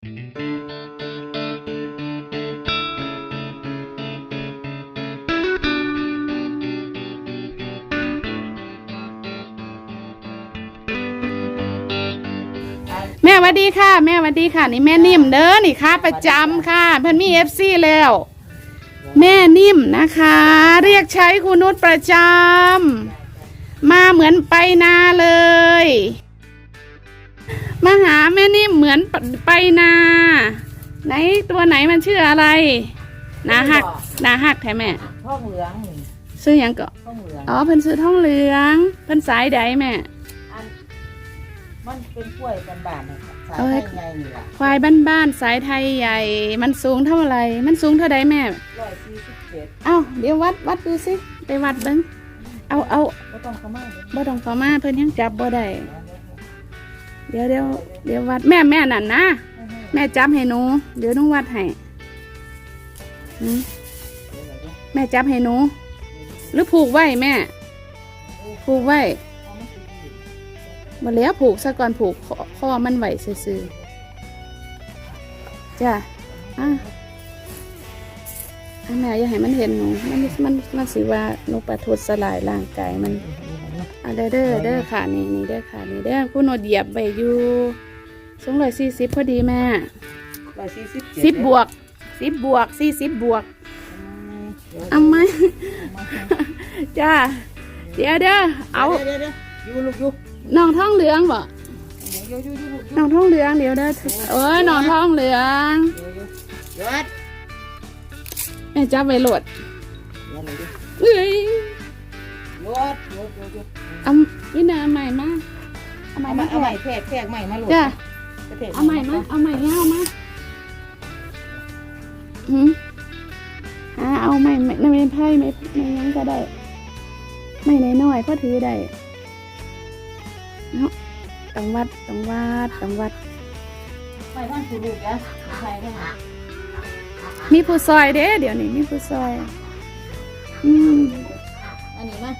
แม่หวัสดีค่ะ แม่หวัสดีค่ะ นี่แม่นิ่มเด้อนี่ค่ะ ประจำค่ะเพิ่นมีเอฟซีแล้ว แม่นิ่มนะคะ เรียกใช้คุณนุชประจำมาเหมือนไปนาเลย มาหาแม่นิ่มเหมือนไปนาไหนตัวไหนมันชื่ออะไรนาหักนาหักแท้แม่ท้องเหลืองนี่ซื้อหยังก็ท้องเหลือง อ๋อเพิ่นซื้อทองเหลืองเพิ่นสายใดแม่ อัน มันเป็นกล้วยกันบานนะครับสายเอ้ยไทยใหญ่นี่ล่ะควายบ้านๆสายไทยใหญ่ มันสูงเท่าไหร่มันสูงเท่าใดแม่ ร้อยสี่สิบเจ็ดเอาเดี๋ยววัดวัดดูสิไปวัดเบิ้งเอาเอาก็ต้องเข้ามาเลยบ่ต้องเข้ามาเพิ่นยังจับบ่ได้ เดี๋ยวเดี๋ยวเดี๋ยววัดแม่แม่นั่นนะแม่จับให้หนูเดี๋ยวหนูวัดให้หืมแม่จับให้หนูหรือผูกไว้แม่ ผูกไว้มาแล้วผูกซะก่อนผูกคอคอมันไหวซื่อๆจ้ะอะอะแม่อย่าให้มันเห็นหนูมันมันมันสิว่าหนูประทุษลายร่างกายมัน อะเด้อเด้อเด้อค่ะนี่นี่เด้อค่ะนี่เด้อคุณโนดเหยียบไปอยู่สองร้อยสี่สิบพอดีแม่ร้อยสี่สิบเจ็ดสิบบวกสิบบวกสี่สิบบวกดี๋ยวเอาไหมจ้าเดี๋ยวเด้อเอาเดี๋ยวเดี๋ยวเดี๋ยวอยู่ลูกอยู่น้องท้องเหลืองบ่เดี๋ยวอยู่อยู่อยู่น้องท้องเหลืองเดี๋ยวเด้อเอ้ยน้องท้องเหลืองเดี๋ยวอยู่เดี๋ยวแม่จับไว้โหลดเดี๋ย วเดี๋ยวเอ้ยเดี๋ยวเดี๋ยวเดี๋ยวเดี๋ยวเอาวินาใหม่มาเอาใหม่เอามามาเอาใหม่แพรกแพรกใหม่มาลูกจ้าแพรกเอาใหม่มาเอาใหม่เอามาหืมอ่าเอาใหม่ไม่ไม่ไพ่ไม่ไม่ยังก็ได้ ไม่น้อยๆก็ถือได้เนาะต้องวัดต้องวัดต้องวัด ใหม่บ้านคือลูกนะใครได้ไหมมีผู้ซอยเด้ เดี๋ยวนี้มีผู้ซอย อืมอันนี้มา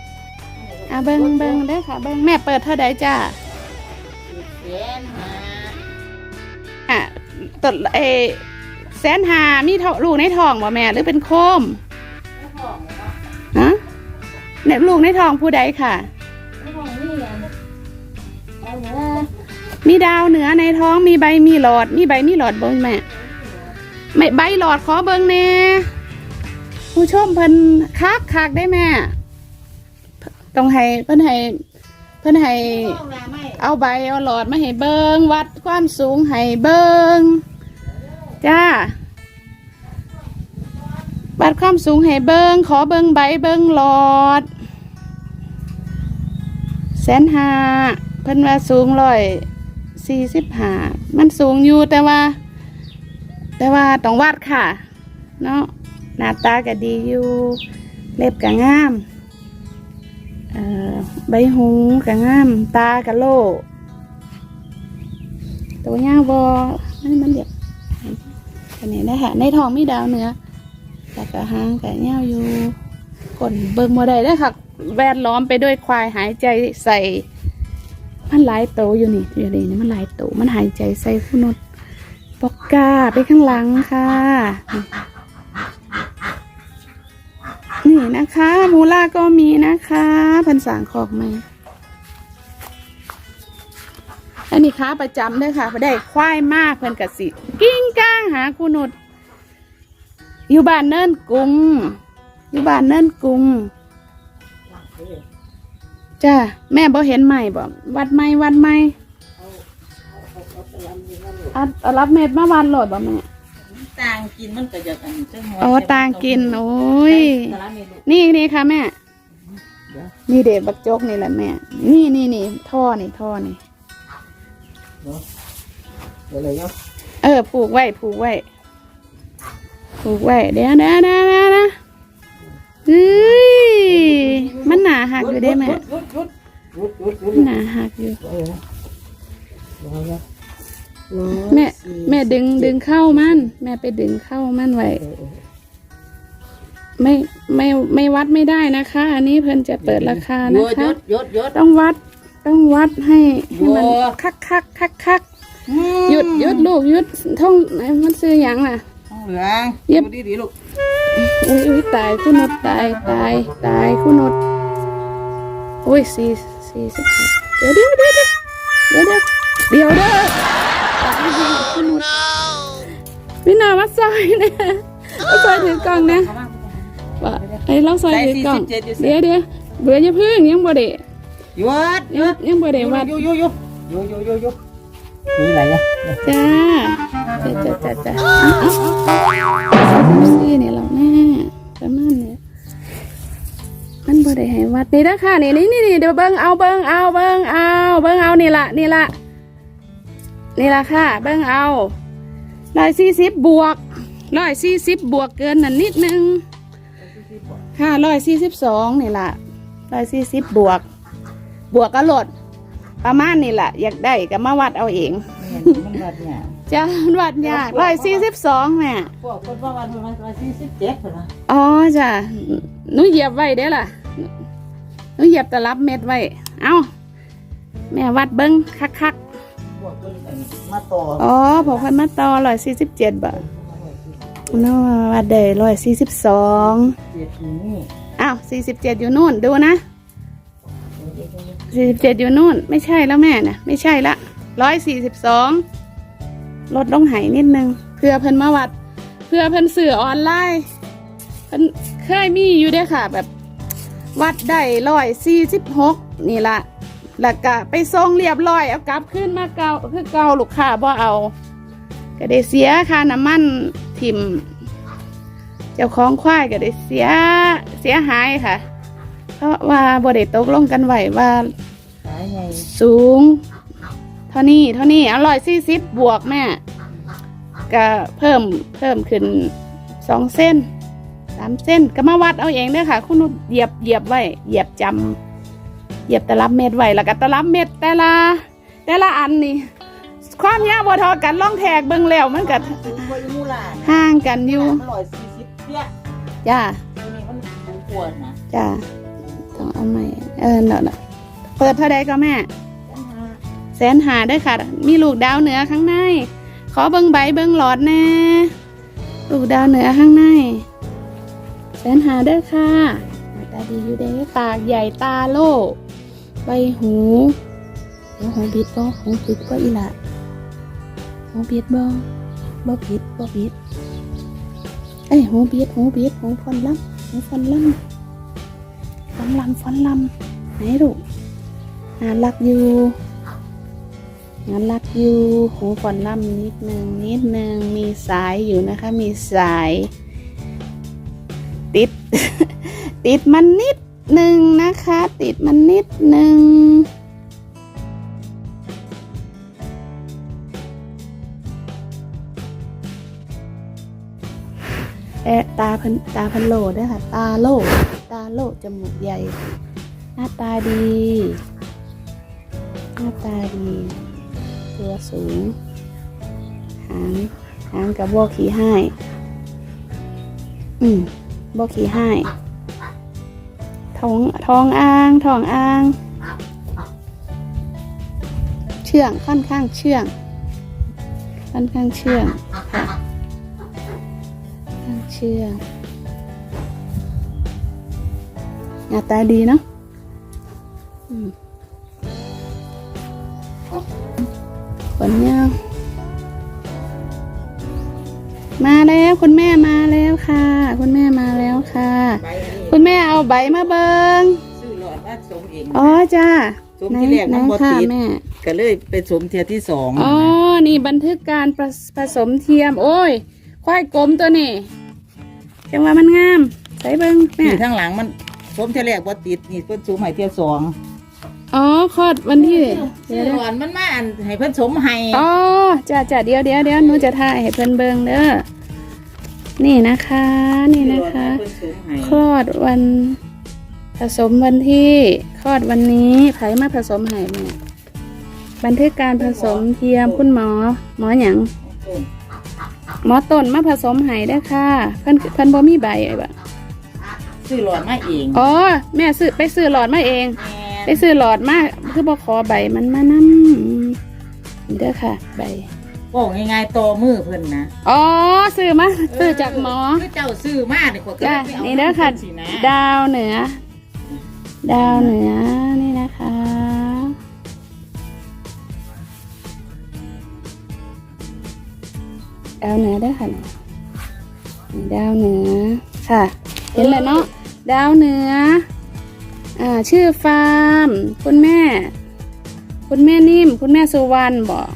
อะเบิงเบิงเด้อค่ะ เบิงแม่เปิดเท่าใดจ้าเสียนหาอะตดเออแสนหามีท้องลูกในท้องบ่แม่หรือเป็นโคมไม่ห้องเลยเนาะฮะเนี่ยลูกในท้องผู้ใดค่ะ ไม่ห้องนี่ไงเอาเนื้อมีดาวเหนือในท้องมีใบมีหลอด มีใบมีหลอดเบิ้งแม่ไม่ใบหลอดขอเบิ้งแน่ผู้ชมเพิ่นคักคักได้แม่ ต้องให้เพิ่นให้เพิ่นให้ห้องน้ำไม่เอาใบเอาหลอดมาให้เบิ้งวัดความสูงให้เบิ้งจ้าวัดความสูงให้เบิ้งขอเบิ้งใบเบิ้งหลอดแสนหาเพิ่นว่าสูงร้อยสี่สิบห้ามันสูงอยู่แต่ว่า แต่ว่าต้องวัดค่ะ เนาะหน้าตาก็ดีอยู่ เล็บก็งาม ใบหูก็งาม ตาก็โลตัวยาวบอมันมันเด็กอันนี้นะค่ะในท้องมีดาวเหนือแต่ก็หางก็ยาอยู่กนเบิ่งบ่ได้ได้ค่ะ แวดล้อมไปด้วยควายหายใจใส่ มันหลายโตอยู่นี่อยู่นี่มันหลายโตมันหายใจใส่คุณนดปอกกาไปข้างหลังค่ะ นี่นะคะมูล่าก็มีนะคะพันสางขอกไหมอันนี้ค้าประจำเด้วยค่ะได้ควายมากเพิ่นกสิ กิ้งก้างหาคุณนุด อยู่บ้านเนินกุงอยู่บ้านเนินกุงจ้าแม่บ่เห็นใหม่บ่วัดใหม่วัดใหม่อาเอารับเม็ดมาวันโหลดบ่แม่ ต่างกินมันก็จะอันนี้จังหัวอ๋อต่างกินโอ้ย แต่ละเมนูนี่นี่ค่ะแม่เดี๋ยวนี่เด็กบักจกนี่แหละแม่ นี่นี่นี่ท่อนี่ท่อนี่ เดี๋ยวเลยเนาะเออผูกไว้ผูกไว้ผูกไว้เดี๋ยวเดี๋ยวเดี๋ยวเดี๋ยวนะเฮ้ยมันหนาหักอยู่ได้ไหมหยุดหยุดหยุดหยุดหยุดหยุมันดหนาหักอยู่เดี๋ยวนะเดี๋ยวนะ แม่แม่ดึงดึงเข้ามัน แม่ไปดึงเข้ามันไว้เออเออไม่ไม่ไม่วัดไม่ได้นะคะ อันนี้เพิ่นจะเปิดราคาหยุนะดหคะยุดหยุดหยุดต้องวัดต้องวัดให้ให้มันโอ้คักคักคักคักหยุดหยุดลูกหยุดท่องไหนมันซื้อหยังล่ะทองเหลืองเย็บดูดีๆลูกอุ้ยอุ้ยตายคุณนดตายตายตายคุณนดอุ้ยสี่สี่สิบหกเดี๋ยวเดี๋ยวเดี๋ยวเดี๋ยวเดี๋ยวเดี๋ยวเด้อ ตายคุณนดพี่นามาซอยนะมาซอยถือกล่องนะเอามาว่าไอ้เราซอยถือกล่องได้47อยู่สิเดี๋ยวเดี๋ยวเบื่ออย่าพึ่งยังบ่ได้หยุดหยัยุงดยังบ่ได้วัดอยู่อยู่อยู่อยู่อยู่อยู่อยู่มีอะไรอะจ้าจ้าจ้าจ้าจ้าเอาเอาเอาซี่นี่เราแม่ประมาณเนี่ยมันบ่ได้ให้วัดนี่นะค่ะนี่นี่นี่นี่เดี๋ยวเบิ่งเอาเบิ่งเอาเบิ่งเอาเบิ่งเอานี่ละนี่ละ นี่ละค่ะ เบิ่งเอาร้อยสี่สิบบวกร้อยสี่สิบบวกเกินนั่นนิดนึงค่ะร้อยสี่สิบสองนี่ละร้อยสี่สิบบวก บวกก็ลด ประมาณนี่แหละอยากได้ก็มาวัดเอาเองเนี่ยมันวัดเนี่ยจ้าวัดยากร้อยสี่สิบสองแม่พวกคนว่าวันประมาณร้อยสี่สิบเจ็ดเหรออ๋อจ้ะหนูเหยียบไว้เด้อล่ะหนูเหยียบตะลับเม็ดไว้ เอาแม่วัดเบิ้งคักคักพวกคนอัน มาต่อๆอ๋อพอพันมาต่อร้อยสี่สิบเจ็ดบาทหนูวัดได้ร้อยสี่สิบสองเจ็ดนี่อ้าวสี่สิบเจ็ดอยู่นู่นดูนะสี่สิบเจ็ดอยู่นู่น ไม่ใช่แล้วแม่นะไม่ใช่ละร้อยสี่สิบสองลดลงไหนิดนึง เพื่อเพิ่นมาวัด เพื่อเพิ่นสื่อออนไลน์เพิ่นเคยมีอยู่เด้อค่ะ แบบ วัดได้ร้อยสี่สิบหกนี่ละ แล้วก็ไปส่งเรียบร้อยเอากลับขึ้นมาเกาคือเกาลูกค้าบ่เอาก็ได้เสียค่าน้ำมันถิมเจ้าของควายก็ได้เสียเสียหายค่ะ เพราะว่าบ่ได้ตกลงกันไว้ว่าสูง เท่านี้เท่านี้อร่อยสี่สิบบวกแม่ก็เพิ่มเพิ่มขึ้นสองเส้นสามเส้นก็มาวัดเอาเองเด้อค่ะ คุณนุชเหยียบเหยียบไว้เหยียบจำ เหยียบตะลับเม็ดไว้แล้วก็ตะลับเม็ดแต่ละแต่ละอันนี่ความยาวบ่เทอกันล่องแทกเบิ่งแล้วมันก็สูงกว่าอีมูลานะห่างกันอยู่มันร้อยสี่สิบเปี้ยจ้าตัวนี้มันสูงกว่านะจ้าต้องเอาใหม่เออเนาะเนาะเปิดเท่าใดก็แม่แสนหาเด้วยค่ะ มีลูกดาวเหนือข้างใน ขอเบิ้งใบเบิ้งหลอดแน่ลูกดาวเหนือข้างใน แสนหาเด้อค่ะหน้าตาดีอยู่เด้ปากใหญ่ตาโล่ ใบหูเดี๋ยวหูบิดบ่หูบิดบ่อีละหูบิดบ่บ่บิดบ่บิดเอ้ยหูบิดหูบิดหูฟอนลำหูฟอนลำฟอนลำฟอนลำไหนลูกน่ารักอยู่งานรัดอยู่หูฟอนลำนิดนึงนิดนึงมีสายอยู่นะคะ มีสาย ติด ติดมันนิด หนึ่งนะคะ ติดมันนิดหนึ่งเอะตาพันตาพันโลด้วยค่ะ ตาโลตาโลจมูกใหญ่ หน้าตาดี หน้าตาดี ตัวสูง หางหางกับบ่ขี่ให้ อืมบ่ขี่ให้ ท้องท้องอ่างท้องอ่าง เชื่องค่อนข้างเชื่อง ค่อนข้างเชื่องค่ะค่อนข้างเชื่องหน้าตาดีเนาะอืมผลยาวมาแล้วคุณแม่มาแล้วค่ะ คุณแม่มาแล้วค่ะ เอาใบมาเบิงซื้อหลอดมาสมเองอ๋อจ้าสมที่แรกมันบ่ค่ะติดแม่ก็เลยไปสมเทียที่สองอ๋อ นี่บันทึกการผสผสมเทียม โอ้ย ควายกลมตัวนี้จังว่ามันงาม ใส่เบิงแม่นี่ข้างหลังมันสมเทียแรกบ่ติดนี่เพิ่นสมให้เทียสองอ๋อคลอดวันที่ซื้เดี๋อยวหลอดมันมาอันให้เพิ่นสมให้อ๋อจ้าจ้าเดี๋ยวเดี๋ยวเดี๋ยวหนูจะถ่ายให้เพิ่นเบิงเด้อ นี่นะคะ นี่นะคะเพิ่นสมให้คลอดวันผสมวันที่คลอดวันนี้ไผมาผสมให้แม่บันทึกการผสมเทียมคุณหมอ หมอหยังหมอต้นมาผสมให้ได้อค่ะเพิ่นเพิ่นบ่มีใบไอ้บ่ะซื้อหลอดมาเองอ๋อแม่ซื้อไปซื้อหลอดมาเองแม่ไปซื้อหลอดมาคือบ่ขอใบมันมานำนี่เด้อค่ะ ใบ บอกง่ายๆโตมือเพิ่นนะอ๋อซื้อมาซื้อจากหมอ คือเจ้าซื้อมาเนี่ยคนก็จ้าไปเอานี่เด้อค่ะ สินะดาวเหนือ ดาวเหนือนี่นะคะ ดาวเหนือเด้อค่ะนี่นี่ดาวเหนือค่ะ เห็นแล้วเนาะดาวเหนืออ่าชื่อฟาร์ม คุณแม่ คุณแม่นิ่ม คุณแม่สุวรรณบอก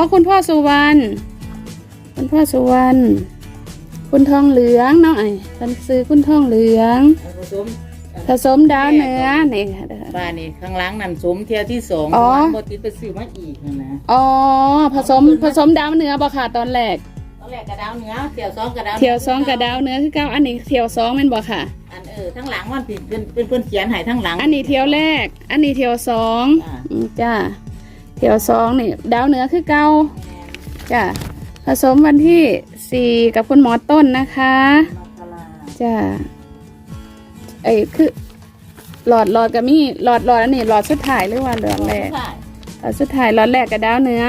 อ๋อคุณพ่อสุวรรณคุณพ่อสุวรรณคุณทองเหลืองเนาะไอ้เป็นซื้อคุณทองเหลืองเอาผสมผสมดาวเหนือนี่ค่ะเด้อ บ้านนี่ข้างหล่างนั่นสมเที่ยวที่สองอ๋อวางบติดไปซื้อมาอีกนั่นนะอ๋อผสมผสมดาวเหนือบ่ค่ะตอนแรก ตอนแรกกระดาวเหนือเที่ยวสองกระดาวเที่ยวสองกับดาวเหนือคือเก้าอันนี้เที่ยวสองแม่นบ่ค่ะ อันเออทั้งหลังมันเป็นเป็นเป็นเพิ่นเขียนให้ทั้งหลังอันนี้เที่ยวแรก อันนี้เที่ยวสองอ่าอืมจ้า เที่ยวสองนี่ดาวเหนือคือเก้าจ้าผสมวันที่สี่กับคุณหมอต้นนะคะมักกะลาจ้าไอ้คือหลอดหลอดกับมีหลอดหลอดอันนี้หลอดสุดท้ายหรือว่าหลอดแรกใช่หลอดสุดท้ายหลอดแรกกับดาวเหนือ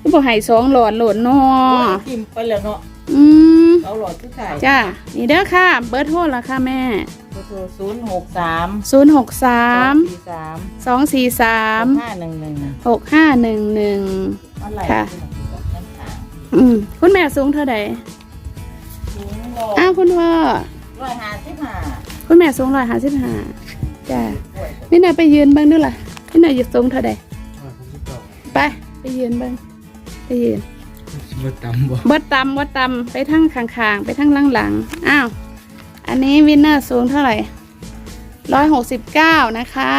คือบอกให้สองหลอดโหลดเนอกินไปแล้วเนาะอืมเอาหลอดที่ใส่จ้านี่เด้อค่ะ เบอร์โทรละค่ะแม่ ศูนย์หกสามศูนย์หกสามสี่สามสองสี่สามห้าหนึ่งหนึ่งหกห้าหนึ่งหนึ่งอะไรค่ะน้ำตาลอืมคุณแม่สูงเท่าใดสูงอ้าวคุณพ่อร้อยห้าสิบห้าคุณแม่สูงร้อยห้าสิบห้าจ้านี่น่าไปยืนเบ้างด้วยล่ะนี่น่าอยู่สูงเท่าใดไปไปยืนเบ้างไปยืนบ่ตำบ่บดตำบดตำไปทั้งข้างๆ ไปทั้งหลังๆ อ้าว อันนี้วินเนอร์สูงเท่าไหร่ร้อยหกสิบเก้านะคะ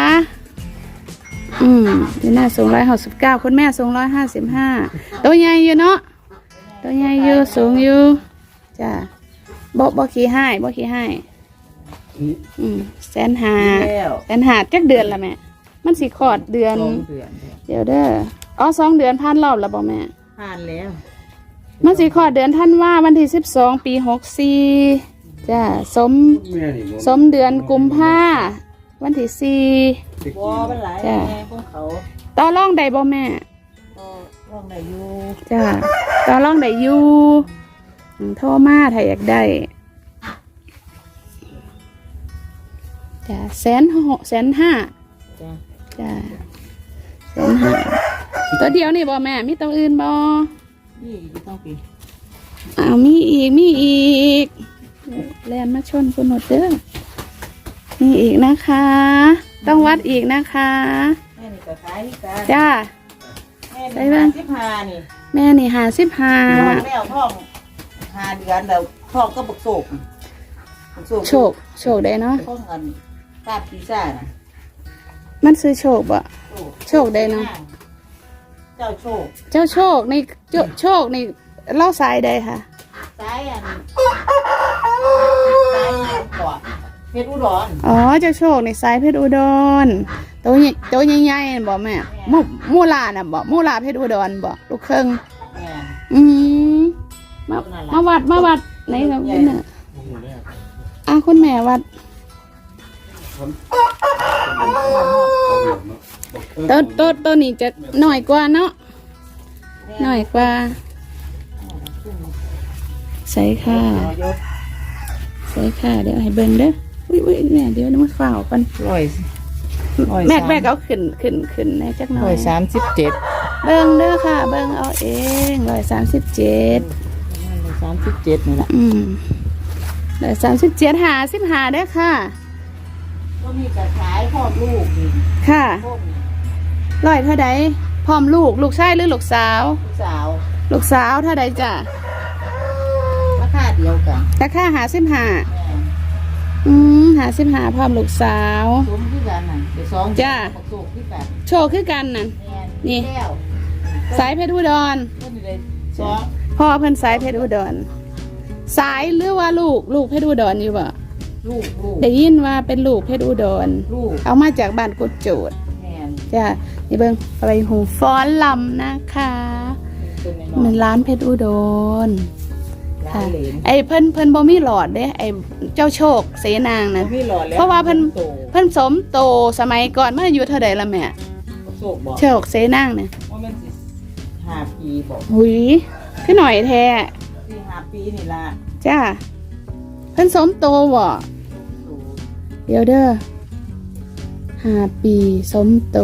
อืมวินเนอร์สูงร้อยหกสิบเก้าคุณแม่สูงร้อยห้าสิบห้าตัวใหญ่อยู่เนาะ ตัวใหญ่อยู่สูงอยู่ จ้ะบ่บ่ขี้ให้บ่ขี้ให้อืมแสนหาแล้วแสนหาจักเดือนละแม่ มันสิขอดเดือนสองเดือน เดี๋ยวเด้อ อ๋อสองเดือนผ่านรอบแล้วบ่แม่ ผ่านแล้ว มันสิขอดเดือนท่านว่าวันที่สิบสองปีหกสี่ จ้ะสมแม่นี่บ่สมเดือนกุมภาวันที่สี่วอมันหลายจ้ะแม่พวกเขาต่อร่องใดบ่แม่ ก็ร่องได้อยู่จ้ะต่อร่องใดอยู่อืมโทรมาถ้าอยากได้จ้ะแสนหกแสนห้าจ้ะจ้ะแสนห้าตัวเดียวนี่บ่แม่มีตัวอื่นบ่นี่ต้องปีอ้าวมีอีกมีอีก แลนมาชนคุณหนดเด้อมีอีกนะคะ ต้องวัดอีกนะคะ แม่นี่ก็ขายที่กันจ้า แม่ได้นี่ไหมห้าสิบห้านี่แม่นี่หาสิบหาท้องแล้วท้องห้าเดือนแล้วท้องก็บักโศกบักโศกโชคโชคได้เนาะท้องกันกาดปีซ่าน่ะมันซื้อโชคบ่ โชคได้เนาะเจ้าโชคเจ้าโชคนี่เจ้าโชคนี่เล่าสายใดค่ะ ซ้ายอันซ้ายก่อน เพชรอุดรอ๋อเจ้าโชคในสายเพชรอุดรตัวใหญ่ตัวใหญ่ๆน่ะบ่แม่มูมูลาน่ะบ่มูลาเพชรอุดรบ่ลูกเครื่องแม่อืมมามาวัดมาวัดไหนครับคุณน่ะอะคุณแม่วัดตัวตัวตัวนี้จะหน่อยกว่าเนาะหน่อยกว่า ใส่ค่ะ ยศใส่ค่ะ เดี๋ยวให้เบิ่งเด้ออุ้ยอุ้ยแม่เดี๋ยวน้ำฝ้าวกันร้อยร้อยแม่สามแม่ก็เอาขึ้นขึ้นขึ้นในจักหน่อร้อยยสามสิบเจ็ดเบิ่งเด้อค่ะ เบิ่งเอาเองร้อยสามสิบเจ็ดร้อยสามสิบเจ็ดนี่แหละอืมร้อยสามสิบเจ็ดหาสิบหาเด้อค่ะ ก็มีกระขายพ่อลูกนี่ค่ะพวกนี้ร้อยเท่าใดพร้อมลูกลูกชายหรือลูกสาว ลูกสาวลูกสาวเท่าใดจ้ะราคา เดียวกันราคาหาสิบหาแม่อืมหาสิบหาพร้อมลูกสาวสมที่กันน่ะเดี๋ยวสองจ้าประสบที่กันโชว์คือกันนั่นแม่นี่แก้วสายเพชรอุดรก็นี่เลยสองพ่อเพิ่นสายเพชรอุดร สายหรือว่าลูกลูกเพชรอุดรอยู่บ่ลูกลูกได้ยินว่าเป็นลูกเพชรอุดรลูกเอามาจากบ้านกุดโจดแม่จ้ะนี่เบิ่งอะไรหูฟ้อนลำนะคะเป็นในมันนร้านเพชรอุดร ร้านเหลนไอ้เพิ่นเพิ่นบ่มีหลอดเด้ไอ้เจ้าโชคเสนางนะมีหลอดแล้วเพราะว่าเพิ่น โตเพิ่นสมโตสมัยก่อนเมื่ออายุเท่าใดละแม่ประสบบอกโชคเสนางเนี่ยห้าปีบอกหุยขึ้นหน่อยแท้สี่ห้าปีนี่ละจ้าเพิ่นสมโตบ่เดี๋ยวเด้อห้าปีสมโต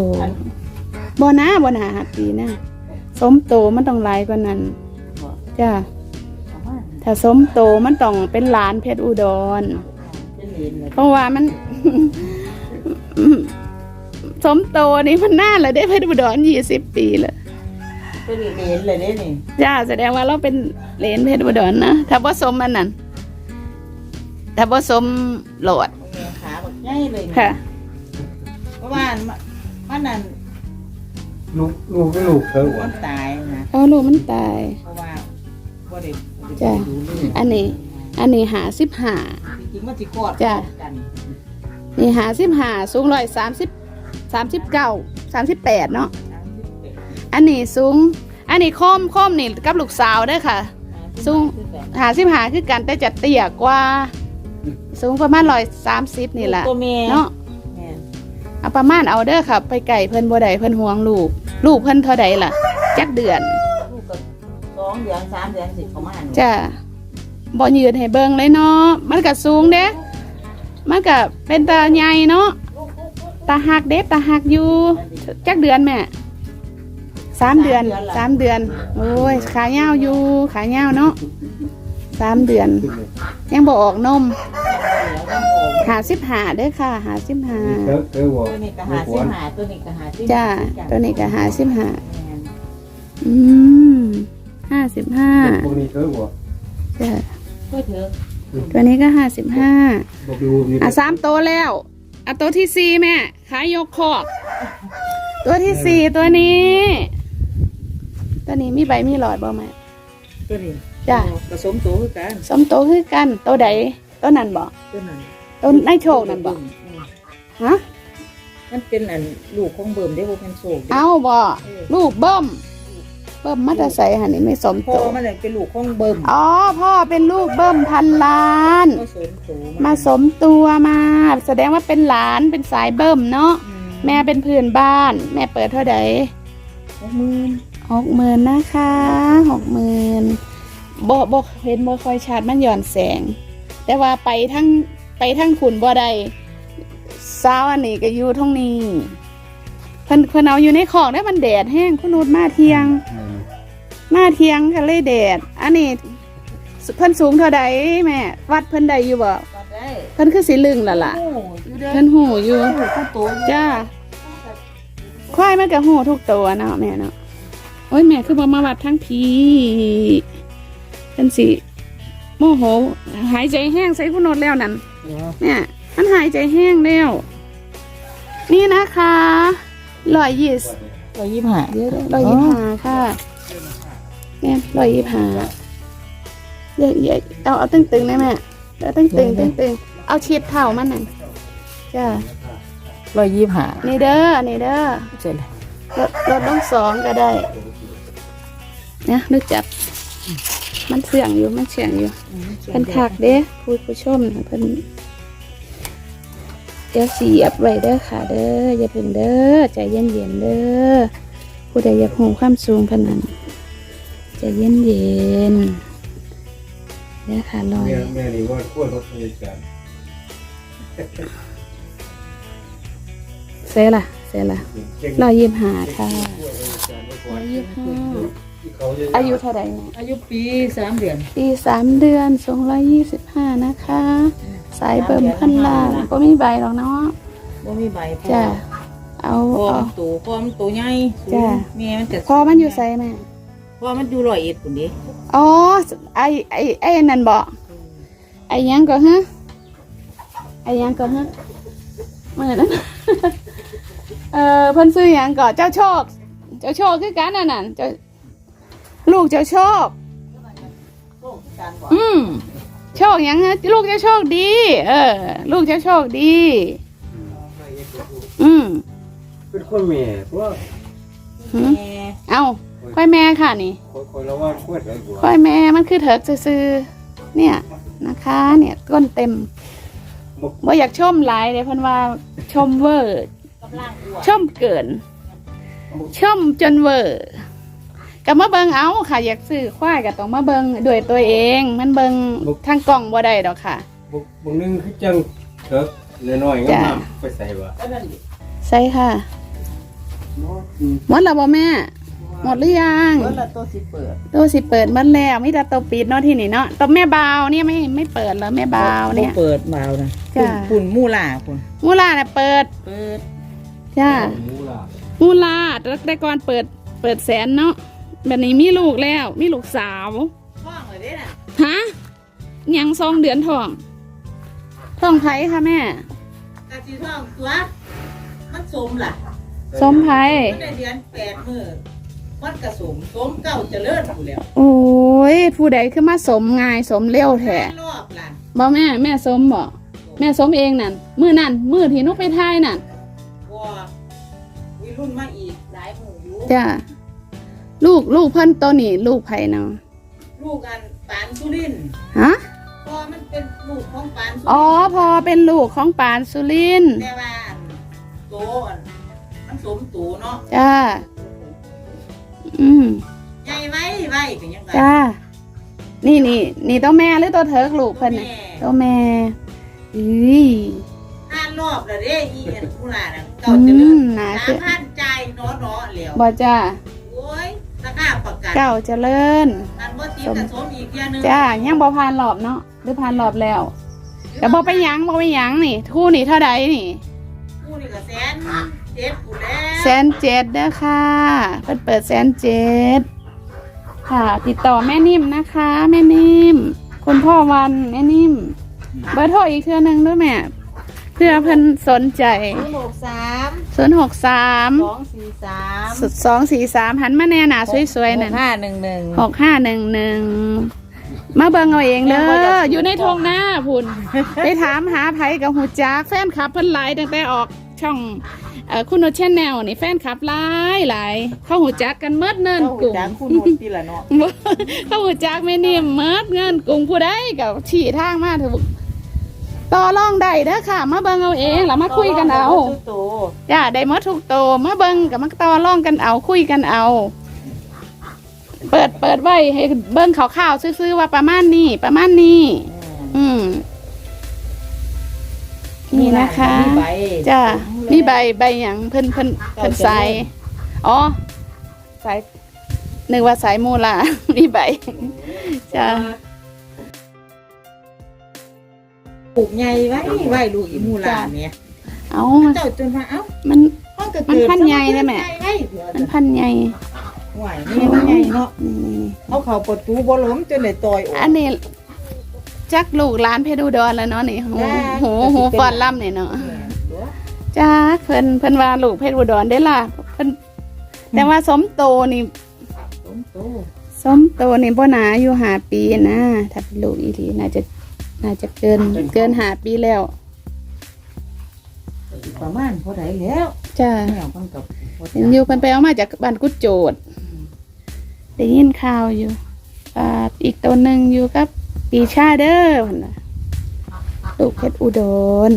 บ่นะบ่นะห้าปีนะสมโตมันต้องหลายกว่านั้นบอกจ้าประมาณ ถ้าสมโตมันต้องเป็นหลานเพชรอุดรเป็นเหรียญเลยเพราะว่ามัน สมโตนี่มันน่าเลยได้เพชรอุดรยี่สิบปีเลยเป็นเหรียญเลยเด้นี่จ้าแสดงว่าเราเป็นเหลนเพชรอุดรนะถ้าผสมมันนั่นถ้าผสมโหลดแม่ขาบักใหญ่เลยนี่ค่ะเพราะว่ามันนั่นลูกลูกก็ลูกเธอหวมันนตายนะเอาลูกมันตายเพราะว่าบ่ได้บ่ได้ จ้ะดูเลยอันนี้ อันนี้หาสิบหาจริงๆมันสิกอดจ้ะกันนี่หาสิบหาสูงร้อยสามสิบสามสิบเก้าสามสิบแปดเนาะอันนี้สูง อันนี้โคมโคมนี่กับลูกสาวเด้อค่ะ สูงหาสิบหาคือกันแต่จะเตี้ยกว่า สูงประมาณร้อยสามสิบนี่แหละตัวเมียเนาะแม่นเอาประมาณเอาเด้อค่ะ ไปไก่เพิ่นบ่ได้เพิ่นห่วงลูก ลูกเพิ่นเท่าใดล่ะ จักเดือนลูกก็สอง เดือนสามเดือนสิประมาณนี้จ้ะบ่ยืนให้เบิ่งเลยเนาะมันก็สูงเด้มันก็เป็นตาใหญ่เนาะตาหักเด็ตาหักอยู่จักเดือนแม่สามเดือนสามเดือน โอ้ยขายาวอยู่ขายาวเนาะสามเดือน ยังบ่ออกนมเดี๋ยวต้องโอมหาสิบหาเด้อค่ะหาสิบหาเธอเธอหัวตัวนี้ก็หาสิหาตัวนี้ก็หาสิจ้าตัวนี้ก็หาสิบหาแม่นอืม ห้าสิบห้าพวกนี้เธอหัวจ้ะก็เถอะตัวนี้ก็ห้าสิบห้าบอกดูมีอะสามตัวแล้วอะตัวที่สี่แม่ขายยกคอกตัวที่สี่ตัวนี้ ตัวนี้มีใบมีหลอดบ่แม่ตัวนี้จ้ะผสมโตคือกันสมโตวคือกันตัวใดตัวนั้นบ่ตัวนั้นตัวในโชคนั่นบ่อืมฮะมันเป็นอันลูกของเบิ่มได้บ่เป็นโศกเอาบ่ลูกเบิ้ม เบิ้มมัตใส่หันนี่ไม่สมพ่อโตวมันน่ะเป็นลูกของเบิ่มอ๋อพ่อเป็นลูกเบิ้มพันล้านผสมโตมาสมตัวมา แสดงว่าเป็นหลานเป็นสายเบิ้มเนาะอืแม่เป็นเพื่อนบ้าน แม่เปิดเท่าใดหกหมื่นหกหมื่นนะคะหกหมื่นบอบอเห็นบ่ค่อยชัดมันหย่อนแสง แต่ว่าไปทั้งไปทั้งขุนบ่ได้สาวอันนี้ก็อยู่ท้องนี้ เพิ่นเพิ่นเอาอยู่ในของได้มันแดดแห้งคุณนูดมาเที่ยง มาเที่ยงก็เลยแดด อันนี้เพิ่นสูงเท่าใดแม่ วัดเพิ่นได้อยู่บ่ก็ได้เพิ่นคือสิลึงล่ะล่ะโอ้อยู่เด้อเพิ่นหูอยู่ลูกของโตอยู่จ้าควายมันก็หูทุกตัวเนาะแม่เนาะโอ้ยแม่คือบ่มาวัดทั้งพีเป็นสิโมโห หายใจแห้งใส่คุณโนดแล้วนั่นเนี่ยมันหายใจแห้งแล้วนี่นะคะ ร้อยยี่สิบร้อยยี่สิบห้าเดี๋ยวร้อยยี่สิบห้าค่ะเนี่ยร้อยยี่สิบห้าเดี๋ยวเดี๋ยวเอาเอาตึงตึงๆได้ไหมเอาตึงตึงตึงตึงๆเอาชีดเท่ามันน่ะจ้าร้อยยี่สิบห้านี่เด้อนี่เด้อเสร็จแล้วลดลดลงสองก็ได้นะนึกจับมันเสี่ยงอยู่มันเสี่ยงอยู่เพิ่นถักเด้ผู้ผู้ชมน่ะเพิ่น เดี๋ยวสีอับไว้เด้อค่ะ เด้ออย่าเพิ่งเด้อใจเย็นเย็นๆเด้อผู้ใดอยากหูความสูงพนนันใจเย็นเย็นๆเด้อค่ะลอยแม่แม่นี่ว่าขั้วรถบริการเซ่ละเซ่ละลอยยิบหาค่ะลอยยิบห้าอายุเท่าไหร่เนี่ยอายุปีสามเดือน ปีสามเดือนสองร้อยยี่สิบห้านะคะ สายเบิ่มพันล้านก็ไม่ใบหรอกเนาะบ่มีใบพอจ้ะเอาพอเอา มันโตพอมันโตใหญ่สูงจ้ะ แม่มันจะพอมันอยู่ไสแม่พอมันอยู่ร้อยเอ็ดปุ่นดิอ๋อไอไอไอนั่นบอกไอหยังก็ฮะไอหยังก็ฮะเมื่อนั้น เออเพิ่นซื้อหยังก็เจ้าโชค เจ้าโชคคือกันนั่นน่ะเจ้าลูกเจ้าโชคโอ้การบอกอืม โชคหยังฮะลูกเจ้าโชคดี เออ ลูกเจ้าโชคดี อืมเป็นคนแม่เพราะว่าหืมแม่เอาค่อยแม่ค่ะนี่คนคนละว่าขั้วไรหัวค่อยแม่มันคือเถิกซื่อๆเนี่ยนะคะ เนี่ยก้นเต็มว่าอยากชมหลายเลยเพันว่าชมเวอร์กำลังอ้วนชมเกิน ชมจนเวอร์ ก็มาเบิ่งเอาค่ะ อยากซื้อควายก็ต้องมาเบิ่งด้วยตัวเอง มันเบิ่งทางกล่องบ่ได้ดอกค่ะบุกบุกนึงคือจังเถิกน้อยๆจ้ะงามๆไปใส่ว่าก็นั่นดิใช่ค่ะหมดแล้วบ่แม่ หมดหรือยังเมื่อละตัวสิเปิดตัวสิเปิดหมดแล้วมีแต่ตัวปิดเนาะที่นี่เนาะตัวแม่บาวเนี่ยไม่ไม่เปิดแล้วแม่บาวเนี่ยเปิดบาวนะจ้ะคุณมูล่าคุณมูลาเนี่ยเปิดเปิดจ้าหมูล่ะมูลาแต่ก่อนเปิดเปิดแสนเนาะ แบบนี้มีลูกแล้ว มีลูกสาวห้องเลยเด้น่ะฮะยังสองเดือนท้องท้องไผ่ค่ะแม่กะสิท้องตัวมันสมล่ะสมไผ่มันได้เดือนแปดมื้อมันกระสมสมเก่าเจริญอยู่แล้วโอ้ยผู้ใดคือมาสมง่ายสมเร็วแท้รอบล่ะบ่แม่แม่สมบ่แม่สมเองนั่นมือนั่นมือที่นุกไปทายนั่นวัววิรุ่นมาอีกหลายหมู่อยู่จ้า ลูกลูกเพิ่นตัวนี้ลูกไผ่เนาะลูกอันปานสุรินทร์ฮะ พอมันเป็นลูกของปานสุรินทร์อ๋อพอเป็นลูกของปานสุรินทร์แต่ว่าอันโตอันมันสมตูเนาะจ้า อืมใหญ่ไว้ไว้เป็นยังไงจ้า นี่นี่นี่ตัวแม่หรือตัวเถิกลูกเพิ่นน่ะตัวแม่อุ้ย ห้ารอบแล้วเด้อีเอ็นกุหลาบน่ะเก่าเจะเลื่อนอืมน่าสาจะมพันใจายเนาะเนาะเหลียวบ่จ้า โอ้ย ราคาประกันเก่าเจริญอันว่าตีกระสมอีกเทียหนึงจ้ายังบ่ผ่านรอบเนาะหรือผ่านรอบแล้วแต่บ่ไปหยังบ่ไปหยังนี่ทู่นี่เท่าใดนี่คู่นี่ก็แสนเจ็ดกูแล้วแสนเจ็ดเด้อค่ะ เปิดเปิดแสนเจ็ดค่ะ ติดต่อแม่นิ่มนะคะ แม่นิ่ม คุณพ่อวันแม่นิ่ม เบอร์โทรอีกเทื่อหนึงด้วยแม่ เพื่อเพิ่นสนใจศูนย์หกสามศูนย์หกสามสองสี่สามสุดสองสี่สามหันมาแน่หนาสวยๆนั่นห้าหนึ่งหนึ่งหกห้าหนึ่งหนึ่งมาเบิ่งเอาเองเด้ออยู่ในทงหน้าพุ่นไปถามหาไผกับหูจักแฟนคลับเพิ่นหลายตั้งแต่ออกช่องเอ่อคุณโนชแนลนี่แฟนคลับหลายหลายเขาหูจักกันเมิดเนินเจ้ากลุ่มจากคุณหมดทีละเนาะบ่เขาหูจักแม่นิ่มเมิดเงินกลุ่มผู้ใดกับฉี่ทางมาเถอะ ต่อรองได้เด้อค่ะ มาเบิ่งเอาเองแล้วมาคุยกันเอาโตจ้าได้หมดทุกโตวมาเบิ่งกับมาต่อรองกันเอาคุยกันเอา เปิดเปิดไว้ให้เบิ่งข่าวๆซื่อๆว่าประมาณนี้ประมาณนี้ อืมนี่นะคะมีใบจ้ามีใบใบอย่างเพิ่นเพิ่นเพิ่นใส่อ๋อสายนึกว่าสายมูลามีใบจ้า ปลูกใหญ่ไว้ไว้ลูกอีหมูหลานเนี่ยเอาเจ้าจนมาเอ้ามันห้องกระมันพันใหญ่เลยแม่ไว้เผื่อมันพันใหญ่ไหวนี่มันใหญ่เนาะนี่เอาเข้าประตูบ่ล้มจนได้ต่อยออก อันนี้จักลูกหลานเพชรอุดรแล้วเนาะนี่หูจ้า หูหูฟอนล่ำนี่เนาะตัวจ้าเพิ่นเพิ่นว่าลูกเพชรอุดรได้อล่ะเพิ่นแต่ว่าสมโตนี่สมโตสมโตนี่บ่หนาอยู่หาปีนะ ถ้าเป็นลูกอีหลีน่าจะ น่าจะเกินเกินหาปีแล้ว ประมาณเท่าไหร่แล้วจ้าแม่เพิ่นกับบ่เห็นอยู่เพิ่นไปเอามาจากบ้านกุดโจดได้ยินข่าวอยู่อ่าอีกตัวหนึ่งอยู่กับปีชาเด้อเพิ่นน่ะลูกเพชรอุดร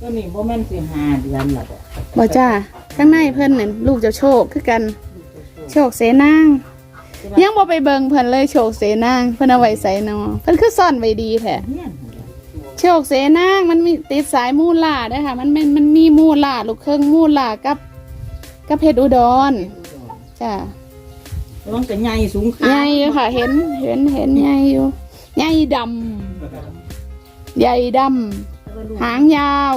ตัวนี้บ่แม่นสิห้าเดือนและบ่บ่จ้าข้างในเพิ่นน่ะลูกเจ้าโชคคือกัน โชคเสนาง ยังบ่ไปเบิ่งเพิ่นเลยโชคเสนางเพิ่นเอาไว้ใส่นอเพิ่นคือซ่อนไว้ดีแท้เนี่ยโชคเสนางมันมีติดสายมูลล่าเด้อค่ะ มันมันมันมีมูลล่าลูกเครื่องมูลล่ากับกับเพชรอุดรจ้ามันก็ใหญ่สูงใหญ่อยู่ค่ะ เห็นเห็นเห็นใหญ่อยู่ใหญ่ดำใหญ่ดำหางยาว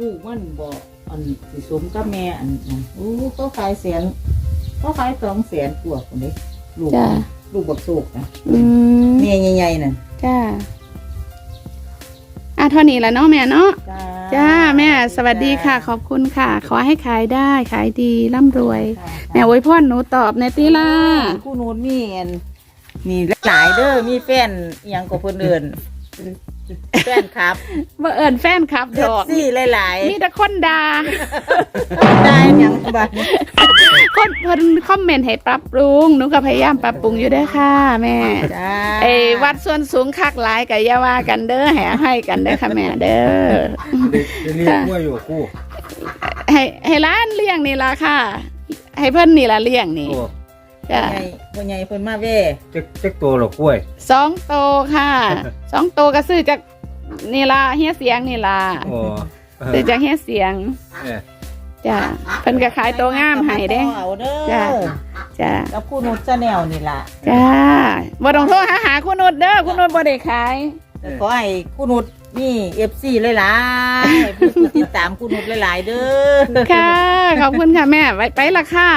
ลูกมันบ่อันสิสมกับแม่อันนั้นโอ้เขาขายแสนเขาขายสองแสนกว่าคนนี้ ลูก จ้าลูกบักโศกนะอืมแม่ใหญ่ๆนั่นจ้าอะเท่านี้ละเนาะแม่เนาะจ้าจ้าแม่สวัสดีค่ะ ขอบคุณค่ะ ขอให้ขายได้ขายดีร่ำรวย แม่อวยพรหนูตอบในตีล่าคู่นู้นมีอันมีหลายเด้อมีแฟนอหยังกับเพิ่นเอิ้น แฟนครับว่าเอิญแฟนครับดเด็กอกซี่หลายมีแต่คนด่าๆได้หยังบัดนี้คนเพิ่นคอมเมนต์ให้ปรับปรุงหนูก็พยายามปรับปรุงอยู่เด้อค่ะ แม่จ้าไอ้วัดส่วนสูงคักหลายกับยาว่ากันเด้อให้ให้กันเด้อค่ะแม่เด้อเด็กเรียกว่าอยู่กูให้ให้ร้านเลี้ยงนี่ล่ะค่ะ ให้เพิ่นนี่ล่ะเลี้ยงนี่โอ้ จ้ะพ่อใหญ่พ่อใหญ่เพิ่นมาแว่จักจักตัวหรอกกล้วยสองโตวค่ะสองโตวก็ซื้อจากนี่ล่ะเฮียเสียงนี่ล่ะโอ้ซื้อจากเฮียเสียงเออจ้ะเพิ่นก็ขายตัวงามให้เด้ เอาเด้จ้ะ อจ้ะกับผู้นุชชาแนลนี่ล่ะจ้าบ่ต้องโทรหาหาคุณนุชเด้อคุณนุชบ่ได้ขายแต่ขอให้ผู้นุช นี่ FC หลายๆให้ผู้ติดตามผู้นุชหลายๆเด้อค่ะ ขอบคุณค่ะแม่ไว้ไปละค่ะ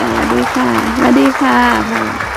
สวัสดีค่ะสวัสดีค่ะ